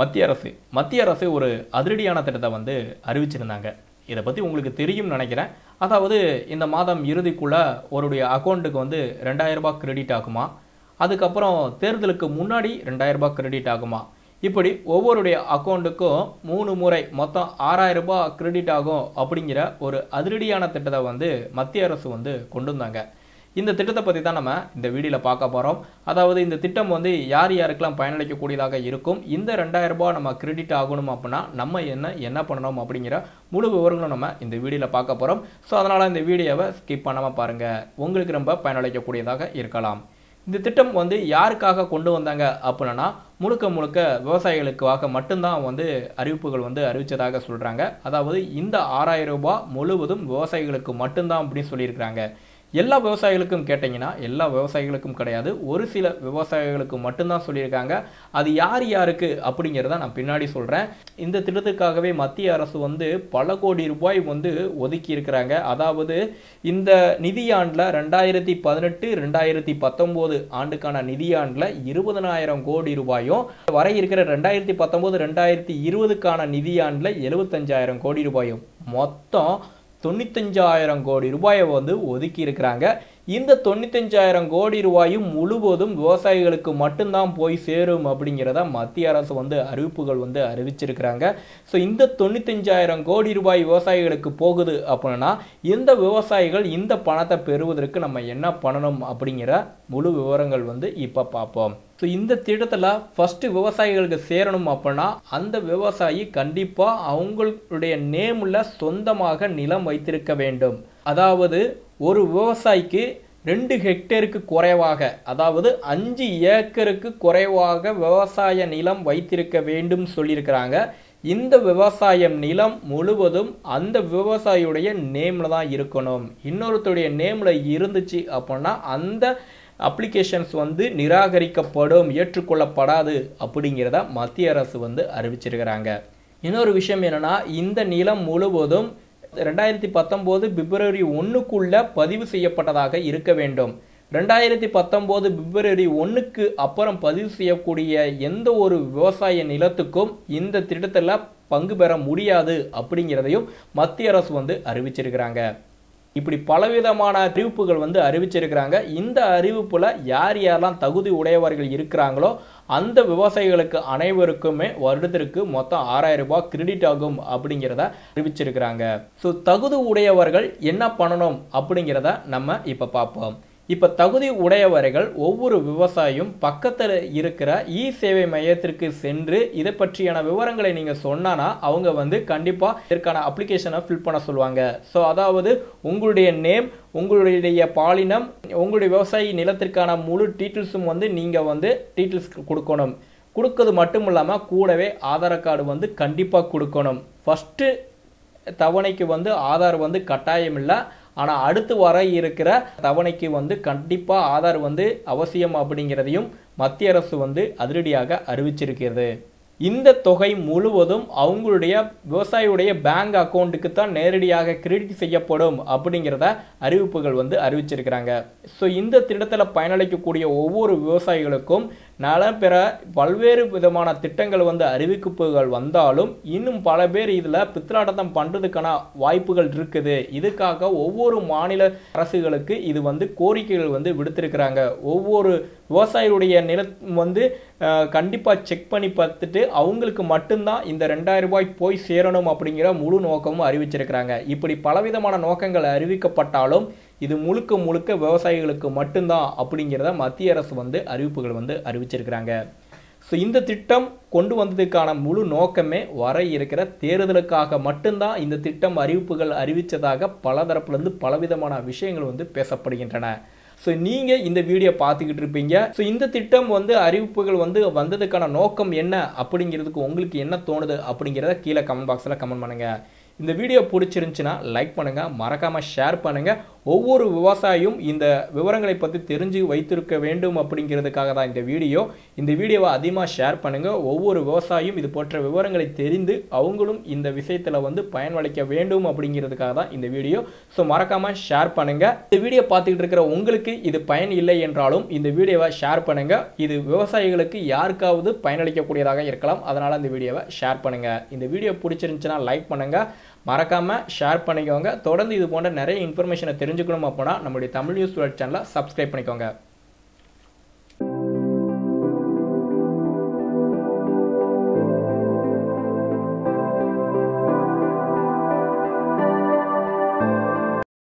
மத்திய அரசு மத்திய அரசு ஒரு அதிரடியான திட்டத்தை வந்து அறிவிச்சிருந்தாங்க. இதை பற்றி உங்களுக்கு தெரியும் நினைக்கிறேன். அதாவது இந்த மாதம் இறுதிக்குள்ளே ஒருடைய அக்கௌண்ட்டுக்கு வந்து ரெண்டாயிரம் கிரெடிட் ஆகுமா? அதுக்கப்புறம் தேர்தலுக்கு முன்னாடி ரெண்டாயிரம் கிரெடிட் ஆகுமா? இப்படி ஒவ்வொருடைய அக்கௌண்ட்டுக்கும் மூணு முறை மொத்தம் ஆறாயிரம் கிரெடிட் ஆகும் அப்படிங்கிற ஒரு அதிரடியான திட்டத்தை வந்து மத்திய அரசு வந்து கொண்டு வந்தாங்க. இந்த திட்டத்தை பற்றி தான் நம்ம இந்த வீடியோவில் பார்க்க போகிறோம் அதாவது இந்த திட்டம் வந்து யார் யாருக்கெல்லாம் பயனளிக்கக்கூடியதாக இருக்கும் இந்த ரெண்டாயிரம் ரூபாய் நம்ம கிரெடிட் ஆகணும் அப்படின்னா நம்ம என்ன என்ன பண்ணணும் அப்படிங்கிற முழு விவரங்களும் நம்ம இந்த வீடியோவில் பார்க்க போகிறோம் ஸோ அதனால் இந்த வீடியோவை ஸ்கிப் பண்ணாமல் பாருங்கள் உங்களுக்கு ரொம்ப பயனளிக்கக்கூடியதாக இருக்கலாம். இந்த திட்டம் வந்து யாருக்காக கொண்டு வந்தாங்க அப்படின்னா முழுக்க முழுக்க விவசாயிகளுக்காக மட்டும்தான் வந்து அறிவிப்புகள் வந்து அறிவித்ததாக சொல்கிறாங்க அதாவது இந்த ஆறாயிரம் ரூபாய் முழுவதும் விவசாயிகளுக்கு மட்டும்தான் அப்படின்னு சொல்லியிருக்கிறாங்க. எல்லா விவசாயிகளுக்கும் கேட்டிங்கன்னா எல்லா விவசாயிகளுக்கும் கிடையாது. ஒரு சில விவசாயிகளுக்கு மட்டும்தான் சொல்லியிருக்காங்க. அது யார் யாருக்கு அப்படிங்கிறத நான் பின்னாடி சொல்கிறேன் இந்த திட்டத்துக்காகவே மத்திய அரசு வந்து பல கோடி ரூபாய் வந்து ஒதுக்கி இருக்கிறாங்க. அதாவது இந்த நிதியாண்டில் ரெண்டாயிரத்தி பதினெட்டு ரெண்டாயிரத்தி பத்தொம்போது ஆண்டுக்கான நிதியாண்டில் இருபதனாயிரம் கோடி ரூபாயும் வர இருக்கிற ரெண்டாயிரத்தி பத்தொம்போது ரெண்டாயிரத்தி இருபதுக்கான நிதியாண்டில் எழுபத்தஞ்சாயிரம் கோடி ரூபாயும். மொத்தம் தொண்ணூத்தஞ்சாயிரம் கோடி ரூபாயை வந்து ஒதுக்கி இருக்கிறாங்க. இந்த தொண்ணூத்தஞ்சாயிரம் கோடி ரூபாயும் முழுவதும் விவசாயிகளுக்கு மட்டும்தான் போய் சேரும் அப்படிங்கிறத மத்திய அரசு வந்து அறிவிப்புகள் வந்து அறிவிச்சிருக்கிறாங்க. ஸோ இந்த தொண்ணூத்தஞ்சாயிரம் கோடி ரூபாய் விவசாயிகளுக்கு போகுது அப்படின்னா இந்த விவசாயிகள் இந்த பணத்தை பெறுவதற்கு நம்ம என்ன பண்ணணும் அப்படிங்கிற முழு விவரங்கள் வந்து இப்போ பார்ப்போம். ஸோ இந்த திட்டத்தில் ஃபஸ்ட்டு விவசாயிகளுக்கு சேரணும் அப்படின்னா அந்த விவசாயி கண்டிப்பாக அவங்களுடைய நேமில் சொந்தமாக நிலம் வைத்திருக்க வேண்டும். அதாவது ஒரு விவசாயிக்கு ரெண்டு ஹெக்டேருக்கு குறைவாக அதாவது அஞ்சு ஏக்கருக்கு குறைவாக விவசாய நிலம் வைத்திருக்க வேண்டும் சொல்லியிருக்கிறாங்க. இந்த விவசாயம் நிலம் முழுவதும் அந்த விவசாயியுடைய நேமில் தான் இருக்கணும். இன்னொருத்தருடைய நேமில் இருந்துச்சு அப்படின்னா அந்த அப்ளிகேஷன்ஸ் வந்து நிராகரிக்கப்படும் ஏற்றுக்கொள்ளப்படாது அப்படிங்கிறத மத்திய அரசு வந்து அறிவிச்சிருக்கிறாங்க. இன்னொரு விஷயம் என்னென்னா இந்த நிலம் முழுவதும் ரெண்டாயிரத்தி பத்தொம்போது பிப்ரவரி ஒன்றுக்குள்ள பதிவு செய்யப்பட்டதாக இருக்க வேண்டும். ரெண்டாயிரத்தி பத்தொம்போது பிப்ரவரி ஒன்றுக்கு அப்புறம் பதிவு செய்யக்கூடிய எந்த ஒரு விவசாய நிலத்துக்கும் இந்த திட்டத்தில் பங்கு பெற முடியாது அப்படிங்கிறதையும் மத்திய அரசு வந்து அறிவிச்சிருக்கிறாங்க. இப்படி பலவிதமான அறிவிப்புகள் வந்து அறிவிச்சிருக்கிறாங்க. இந்த அறிவிப்புல யார் யாரெல்லாம் தகுதி உடையவர்கள் இருக்கிறாங்களோ அந்த விவசாயிகளுக்கு அனைவருக்குமே வருடத்திற்கு மொத்தம் ஆறாயிரம் ரூபாய் கிரெடிட் ஆகும் அப்படிங்கிறத அறிவிச்சிருக்கிறாங்க. ஸோ தகுதி உடையவர்கள் என்ன பண்ணணும் அப்படிங்கிறத நம்ம இப்போ பார்ப்போம். இப்போ தகுதி உடையவர்கள் ஒவ்வொரு விவசாயியும் பக்கத்தில் இருக்கிற இ சேவை மையத்திற்கு சென்று இதை பற்றியான விவரங்களை நீங்கள் சொன்னானா அவங்க வந்து கண்டிப்பாக இதற்கான அப்ளிகேஷனை ஃபில் பண்ண சொல்லுவாங்க. ஸோ அதாவது உங்களுடைய நேம் உங்களுடைய பாலினம் உங்களுடைய விவசாயி நிலத்திற்கான முழு டீட்டெயில்ஸும் வந்து நீங்கள் வந்து டீட்டெயில்ஸ் கொடுக்கணும். கொடுக்கறது மட்டும் இல்லாமல் கூடவே ஆதார் கார்டு வந்து கண்டிப்பாக கொடுக்கணும். ஃபஸ்ட்டு தவணைக்கு வந்து ஆதார் வந்து கட்டாயம் இல்லை. ஆனால் அடுத்து வர இருக்கிற தவணைக்கு வந்து கண்டிப்பாக ஆதார் வந்து அவசியம் அப்படிங்கிறதையும் மத்திய அரசு வந்து அதிரடியாக அறிவிச்சிருக்கிறது. இந்த தொகை முழுவதும் அவங்களுடைய விவசாயியுடைய பேங்க் அக்கௌண்ட்டுக்கு தான் நேரடியாக கிரெடிட் செய்யப்படும் அப்படிங்கிறத அறிவிப்புகள் வந்து அறிவிச்சிருக்கிறாங்க. ஸோ இந்த திட்டத்தில் பயனளிக்கக்கூடிய ஒவ்வொரு விவசாயிகளுக்கும் நலம் பெற பல்வேறு விதமான திட்டங்கள் வந்து அறிவிப்புகள் வந்தாலும் இன்னும் பல பேர் இதில் பித்ராட்டத்தம் பண்ணுறதுக்கான வாய்ப்புகள் இருக்குது. இதுக்காக ஒவ்வொரு மாநில அரசுகளுக்கு இது வந்து கோரிக்கைகள் வந்து விடுத்திருக்கிறாங்க. ஒவ்வொரு விவசாயியுடைய நிலம் வந்து கண்டிப்பாக செக் பண்ணி பார்த்துட்டு அவங்களுக்கு மட்டும்தான் இந்த ரெண்டாயிரம் ரூபாய் போய் சேரணும் அப்படிங்கிற முழு நோக்கமும் அறிவிச்சிருக்கிறாங்க. இப்படி பலவிதமான நோக்கங்கள் அறிவிக்கப்பட்டாலும் இது முழுக்க முழுக்க விவசாயிகளுக்கு மட்டும்தான் அப்படிங்கிறத மத்திய அரசு வந்து அறிவிப்புகள் வந்து அறிவிச்சிருக்கிறாங்க. ஸோ இந்த திட்டம் கொண்டு வந்ததுக்கான முழு நோக்கமே வர இருக்கிற தேர்தலுக்காக மட்டும்தான் இந்த திட்டம் அறிவிப்புகள் அறிவித்ததாக பல தரப்புலேருந்து பலவிதமான விஷயங்கள் வந்து பேசப்படுகின்றன. ஸோ நீங்கள் இந்த வீடியோ பார்த்துக்கிட்டு இருப்பீங்க. ஸோ இந்த திட்டம் வந்து அறிவிப்புகள் வந்து வந்ததுக்கான நோக்கம் என்ன அப்படிங்கிறதுக்கு உங்களுக்கு என்ன தோணுது அப்படிங்கிறத கீழே கமெண்ட் பாக்ஸில் கமெண்ட் பண்ணுங்கள் இந்த வீடியோ பிடிச்சிருந்துச்சுன்னா லைக் பண்ணுங்கள் மறக்காமல் ஷேர் பண்ணுங்கள் ஒவ்வொரு விவசாயியும் இந்த விவரங்களை பற்றி தெரிஞ்சு வைத்திருக்க வேண்டும் அப்படிங்கிறதுக்காக தான் இந்த வீடியோ இந்த வீடியோவை அதிகமாக ஷேர் பண்ணுங்கள் ஒவ்வொரு விவசாயியும் இது போன்ற விவரங்களை தெரிந்து அவங்களும் இந்த விஷயத்தில் வந்து பயனளிக்க வேண்டும் அப்படிங்கிறதுக்காக தான் இந்த வீடியோ ஸோ மறக்காமல் ஷேர் பண்ணுங்கள் இந்த வீடியோ பார்த்துக்கிட்டு இருக்கிற உங்களுக்கு இது பயன் இல்லை என்றாலும் இந்த வீடியோவை ஷேர் பண்ணுங்கள் இது விவசாயிகளுக்கு யாருக்காவது பயனளிக்கக்கூடியதாக இருக்கலாம். அதனால் இந்த வீடியோவை ஷேர் பண்ணுங்கள் இந்த வீடியோ பிடிச்சிருந்துச்சுன்னா லைக் பண்ணுங்கள் மறக்காம ஷேர் பண்ணிக்கோங்க. தொடர்ந்து இது போன்ற நிறைய இன்ஃபர்மேஷனை தெரிஞ்சுக்கணும் அப்போனா நம்மளுடைய தமிழ் நியூஸ் சேனலை சப்ஸ்கிரைப் பண்ணிக்கோங்க.